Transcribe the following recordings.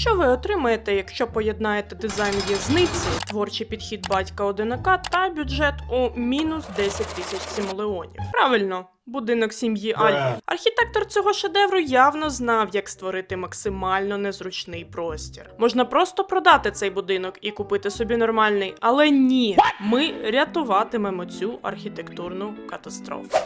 Що ви отримаєте, якщо поєднаєте дизайн в'язниці, творчий підхід батька одинака та бюджет у мінус 10 тисяч сімолеонів? Правильно. Будинок сім'ї Альфі. Архітектор цього шедевру явно знав, як створити максимально незручний простір. Можна просто продати цей будинок і купити собі нормальний, але ні, ми рятуватимемо цю архітектурну катастрофу.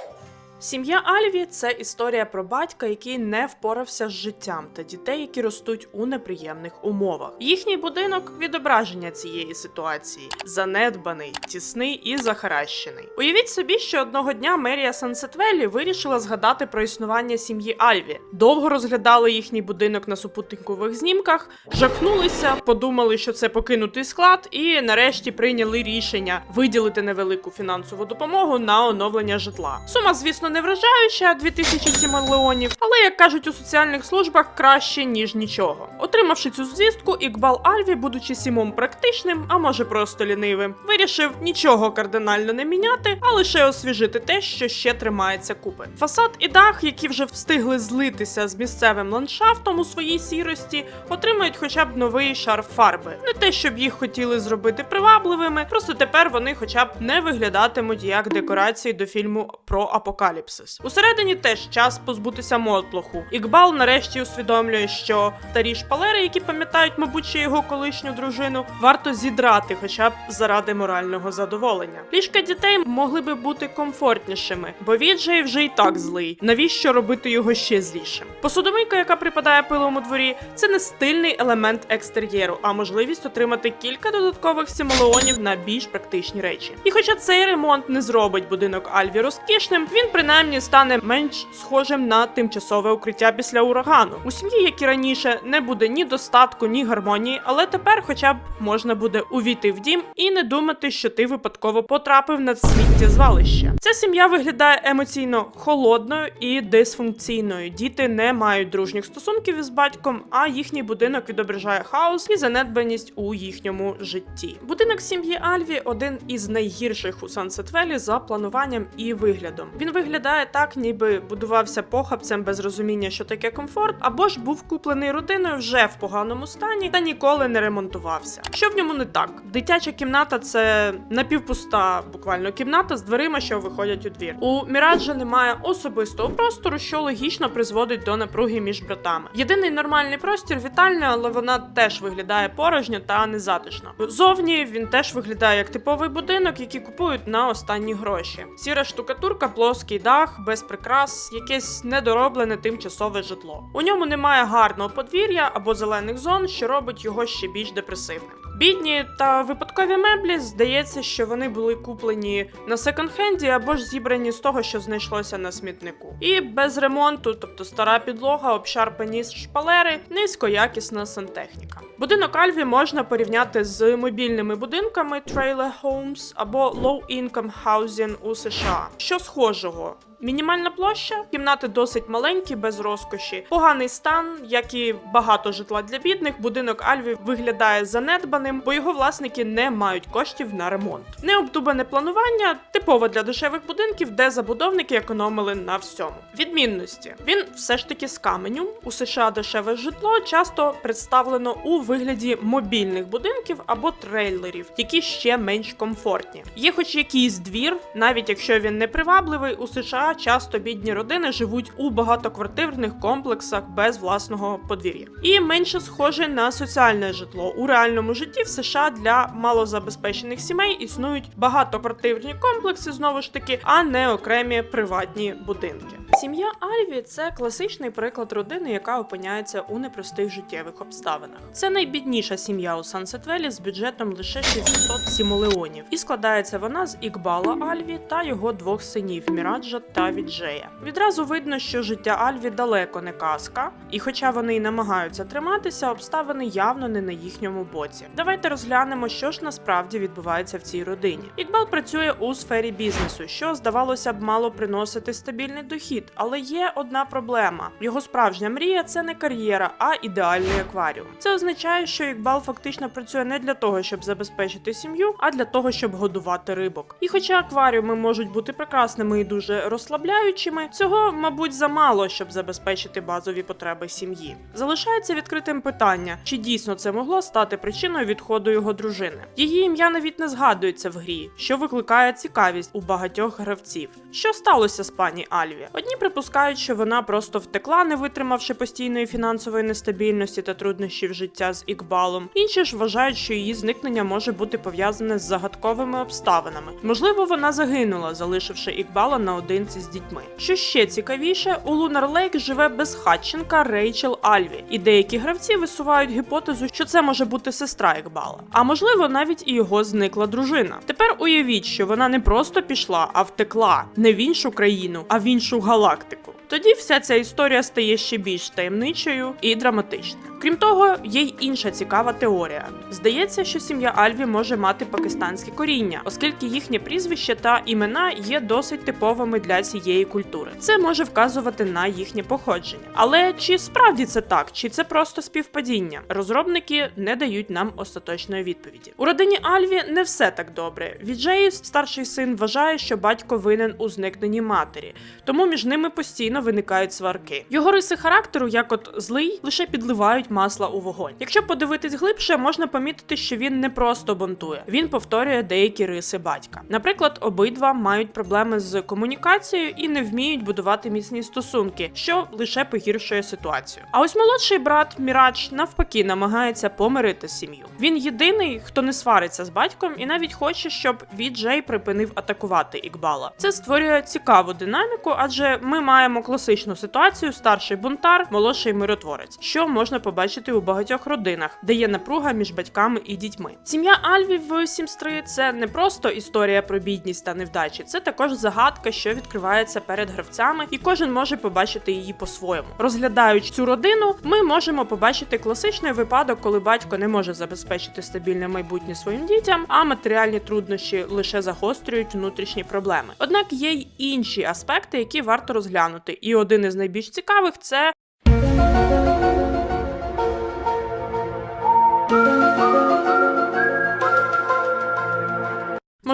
Сім'я Альві це історія про батька, який не впорався з життям, та дітей, які ростуть у неприємних умовах. Їхній будинок відображення цієї ситуації занедбаний, тісний і захаращений. Уявіть собі, що одного дня мерія Сансетвелі вирішила згадати про існування сім'ї Альві. Довго розглядали їхній будинок на супутникових знімках, жахнулися, подумали, що це покинутий склад, і нарешті прийняли рішення виділити невелику фінансову допомогу на оновлення житла. Сума, звісно, не вражаюча 2007 леонів, але як кажуть у соціальних службах, краще ніж нічого. Отримавши цю звістку, Ікбал Альві, будучи сімом практичним, а може просто лінивим, вирішив нічого кардинально не міняти, а лише освіжити те, що ще тримається купи. Фасад і дах, які вже встигли злитися з місцевим ландшафтом у своїй сірості, отримають хоча б новий шар фарби. Не те, щоб їх хотіли зробити привабливими, просто тепер вони хоча б не виглядатимуть як декорації до фільму про апокаліпсис. Усередині теж час позбутися мотлоху. Ікбал нарешті усвідомлює, що старі шпалери, які пам'ятають, мабуть, ще його колишню дружину, варто зідрати, хоча б заради морального задоволення. Ліжка дітей могли би бути комфортнішими, бо віджей вже й так злий. Навіщо робити його ще злішим? Посудомийка, яка припадає пилом у дворі, це не стильний елемент екстер'єру, а можливість отримати кілька додаткових симулеонів на більш практичні речі. І хоча цей ремонт не зробить будинок Альві розкішним, він принаймні стане менш схожим на тимчасове укриття після урагану. У сім'ї, як і раніше, не буде ні достатку, ні гармонії, але тепер хоча б можна буде увійти в дім і не думати, що ти випадково потрапив на сміттєзвалище. Ця сім'я виглядає емоційно холодною і дисфункційною. Діти не мають дружніх стосунків із батьком, а їхній будинок відображає хаос і занедбаність у їхньому житті. Будинок сім'ї Альві один із найгірших у Сансетвелі за плануванням і виглядом. Він виглядає так, ніби будувався похабцем без розуміння, що таке комфорт, або ж був куплений родиною вже в поганому стані та ніколи не ремонтувався. Що в ньому не так? Дитяча кімната це напівпуста, буквально кімната з дверима, що виходять у двір. У Міраджа немає особистого простору, що логічно призводить до напруги між братами. Єдиний нормальний простір вітальня, але вона теж виглядає порожньо та незатишно. Зовні він теж виглядає як типовий будинок, який купують на останні гроші. Сіра штукатурка, плоский дах, без прикрас, якесь недороблене тимчасове житло. У ньому немає гарного подвір'я або зелених зон, що робить його ще більш депресивним. Бідні та випадкові меблі здається, що вони були куплені на секонд-хенді або ж зібрані з того, що знайшлося на смітнику. І без ремонту, тобто стара підлога, обшарпані шпалери, низькоякісна сантехніка. Будинок Альві можна порівняти з мобільними будинками Trailer Homes або Low Income Housing у США. Що схожого? Мінімальна площа, кімнати досить маленькі, без розкоші, поганий стан, як і багато житла для бідних. Будинок Альві виглядає занедбаним, бо його власники не мають коштів на ремонт. Необдумане планування типово для дешевих будинків, де забудовники економили на всьому. Відмінності він все ж таки з каменю. У США дешеве житло часто представлено у вигляді мобільних будинків або трейлерів, які ще менш комфортні. Є хоч якийсь двір, навіть якщо він не привабливий, у США часто бідні родини живуть у багатоквартирних комплексах без власного подвір'я. І менше схоже на соціальне житло. У реальному житті в США для малозабезпечених сімей існують багатоквартирні комплекси, знову ж таки, а не окремі приватні будинки. Сім'я Альві це класичний приклад родини, яка опиняється у непростих життєвих обставинах. Це найбідніша сім'я у Сансетвелі з бюджетом лише 600 сімолеонів, і складається вона з Ікбала Альві та його двох синів Міраджа та Віджея. Відразу видно, що життя Альві далеко не казка, і хоча вони й намагаються триматися, обставини явно не на їхньому боці. Давайте розглянемо, що ж насправді відбувається в цій родині. Ікбал працює у сфері бізнесу, що здавалося б мало приносити стабільний дохід, але є одна проблема: його справжня мрія це не кар'єра, а ідеальний акваріум. Це означає, що Ікбал фактично працює не для того, щоб забезпечити сім'ю, а для того, щоб годувати рибок. І хоча акваріуми можуть бути прекрасними і дуже розслабляючими, цього, мабуть, замало, щоб забезпечити базові потреби сім'ї. Залишається відкритим питання, чи дійсно це могло стати причиною відходу його дружини. Її ім'я навіть не згадується в грі, що викликає цікавість у багатьох гравців. Що сталося з пані Альві? Одні припускають, що вона просто втекла, не витримавши постійної фінансової нестабільності та труднощів життя з Ікбалом. Інші ж вважають, що її зникнення може бути пов'язане з загадковими обставинами. Можливо, вона загинула, залишивши Ікбала наодинці з дітьми. Що ще цікавіше, у Лунар Лейк живе безхатченка Рейчел Альві, і деякі гравці висувають гіпотезу, що це може бути сестра Ікбала. А можливо, навіть і його зникла дружина. Тепер уявіть, що вона не просто пішла, а втекла не в іншу країну, а в іншу галактику. Тоді вся ця історія стає ще більш таємничою і драматичною. Крім того, є й інша цікава теорія. Здається, що сім'я Альві може мати пакистанське коріння, оскільки їхнє прізвище та імена є досить типовими для цієї культури. Це може вказувати на їхнє походження. Але чи справді це так, чи це просто співпадіння? Розробники не дають нам остаточної відповіді. У родині Альві не все так добре. Віджей, старший син, вважає, що батько винен у зникненні матері, тому між ними постійно виникають сварки. Його риси характеру, як от злий, лише підливають масла у вогонь. Якщо подивитись глибше, можна помітити, що він не просто бунтує, він повторює деякі риси батька. Наприклад, обидва мають проблеми з комунікацією і не вміють будувати міцні стосунки, що лише погіршує ситуацію. А ось молодший брат Мірач навпаки намагається помирити сім'ю. Він єдиний, хто не свариться з батьком, і навіть хоче, щоб Віджей припинив атакувати Ікбала. Це створює цікаву динаміку, адже ми маємо класичну ситуацію: старший бунтар, молодший миротворець, що можна побачити у багатьох родинах, де є напруга між батьками і дітьми. Сім'я Альві в Sims 3 – це не просто історія про бідність та невдачі, це також загадка, що відкривається перед гравцями, і кожен може побачити її по-своєму. Розглядаючи цю родину, ми можемо побачити класичний випадок, коли батько не може забезпечити стабільне майбутнє своїм дітям, а матеріальні труднощі лише загострюють внутрішні проблеми. Однак є й інші аспекти, які варто розглянути, і один із найбільш цікавих це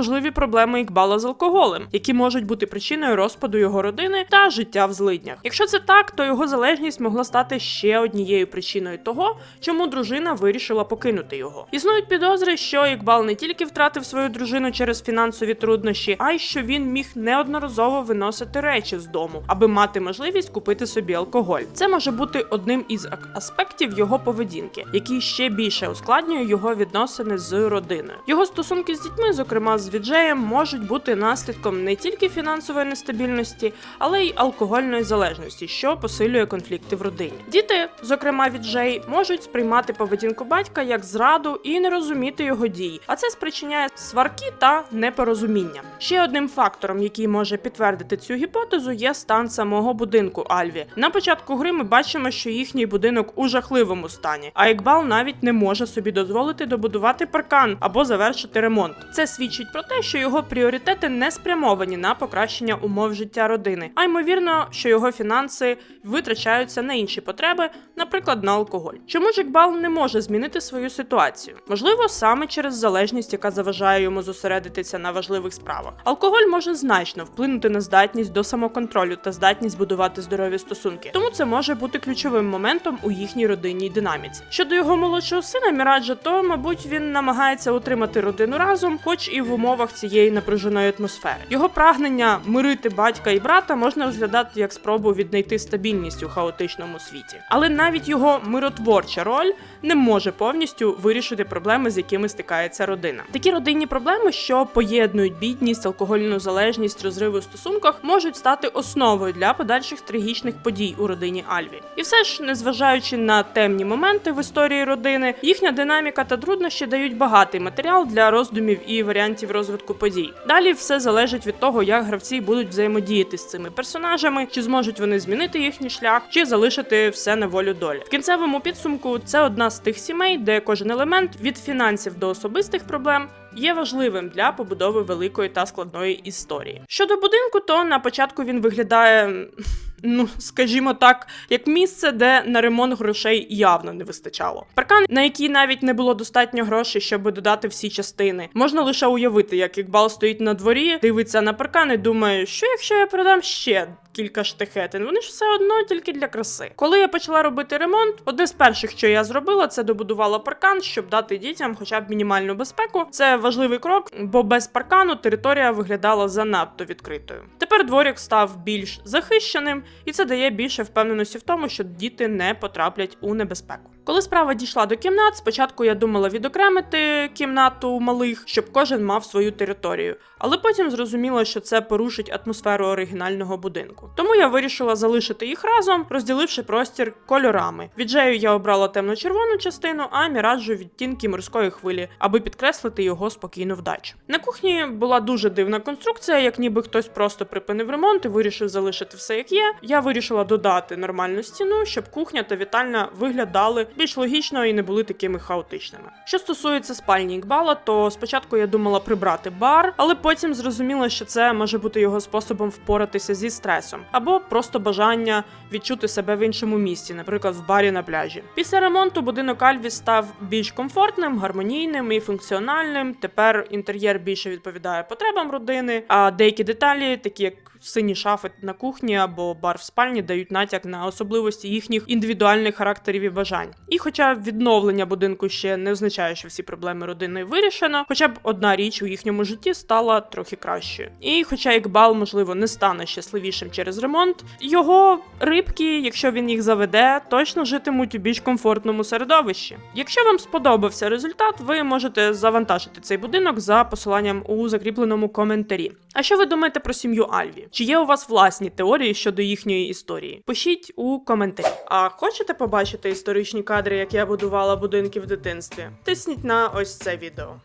можливі проблеми Ікбала з алкоголем, які можуть бути причиною розпаду його родини та життя в злиднях. Якщо це так, то його залежність могла стати ще однією причиною того, чому дружина вирішила покинути його. Існують підозри, що Ікбал не тільки втратив свою дружину через фінансові труднощі, а й що він міг неодноразово виносити речі з дому, аби мати можливість купити собі алкоголь. Це може бути одним із аспектів його поведінки, який ще більше ускладнює його відносини з родиною. Його стосунки з дітьми, зокрема з віджеєм, можуть бути наслідком не тільки фінансової нестабільності, але й алкогольної залежності, що посилює конфлікти в родині. Діти, зокрема віджей, можуть сприймати поведінку батька як зраду і не розуміти його дії, а це спричиняє сварки та непорозуміння. Ще одним фактором, який може підтвердити цю гіпотезу, є стан самого будинку Альві. На початку гри ми бачимо, що їхній будинок у жахливому стані, а Ікбал навіть не може собі дозволити добудувати паркан або завершити ремонт. Це свідчить про те, що його пріоритети не спрямовані на покращення умов життя родини, а ймовірно, що його фінанси витрачаються на інші потреби, наприклад, на алкоголь. Чому ж Ікбал не може змінити свою ситуацію? Можливо, саме через залежність, яка заважає йому зосередитися на важливих справах. Алкоголь може значно вплинути на здатність до самоконтролю та здатність будувати здорові стосунки. Тому це може бути ключовим моментом у їхній родинній динаміці. Щодо його молодшого сина Міраджа, то мабуть він намагається утримати родину разом, хоч і в умовах цієї напруженої атмосфери. Його прагнення мирити батька і брата можна розглядати як спробу віднайти стабільність у хаотичному світі. Але навіть його миротворча роль не може повністю вирішити проблеми, з якими стикається родина. Такі родинні проблеми, що поєднують бідність, алкогольну залежність, розриви у стосунках, можуть стати основою для подальших трагічних подій у родині Альві. І все ж, незважаючи на темні моменти в історії родини, їхня динаміка та труднощі дають багатий матеріал для роздумів і варіантів розвитку розвитку подій. Далі все залежить від того, як гравці будуть взаємодіяти з цими персонажами, чи зможуть вони змінити їхній шлях, чи залишити все на волю долі. В кінцевому підсумку це одна з тих сімей, де кожен елемент від фінансів до особистих проблем. Є важливим для побудови великої та складної історії. Щодо будинку, то на початку він виглядає, ну скажімо так, як місце, де на ремонт грошей явно не вистачало. Паркан, на який навіть не було достатньо грошей, щоб додати всі частини. Можна лише уявити, як Ікбал стоїть на дворі, дивиться на паркан і думає, що якщо я продам ще кілька штихетин, вони ж все одно тільки для краси. Коли я почала робити ремонт, одне з перших, що я зробила, це добудувала паркан, щоб дати дітям хоча б мінімальну безпеку. Це важливий крок, бо без паркану територія виглядала занадто відкритою. Тепер дворік став більш захищеним, і це дає більше впевненості в тому, що діти не потраплять у небезпеку. Коли справа дійшла до кімнат, спочатку я думала відокремити кімнату малих, щоб кожен мав свою територію, але потім зрозуміла, що це порушить атмосферу оригінального будинку. Тому я вирішила залишити їх разом, розділивши простір кольорами. Віджею я обрала темно-червону частину, а міраджу відтінки морської хвилі, аби підкреслити його спокійну вдачу. На кухні була дуже дивна конструкція, як ніби хтось просто припинив ремонт і вирішив залишити все як є. Я вирішила додати нормальну стіну, щоб кухня та вітальня виглядали більш логічно і не були такими хаотичними. Що стосується спальні Ікбала, то спочатку я думала прибрати бар, але потім зрозуміла, що це може бути його способом впоратися зі стресом, або просто бажання відчути себе в іншому місці, наприклад, в барі на пляжі. Після ремонту будинок Альві став більш комфортним, гармонійним і функціональним. Тепер інтер'єр більше відповідає потребам родини, а деякі деталі, такі як сині шафи на кухні або бар в спальні, дають натяк на особливості їхніх індивідуальних характерів і бажань. І хоча відновлення будинку ще не означає, що всі проблеми родини вирішено, хоча б одна річ у їхньому житті стала трохи кращою. І хоча Ікбал, можливо, не стане щасливішим через ремонт, його рибки, якщо він їх заведе, точно житимуть у більш комфортному середовищі. Якщо вам сподобався результат, ви можете завантажити цей будинок за посиланням у закріпленому коментарі. А що ви думаєте про сім'ю Альві? Чи є у вас власні теорії щодо їхньої історії? Пишіть у коментарі. А хочете побачити історичні кадри, як я будувала будинки в дитинстві? Тисніть на ось це відео.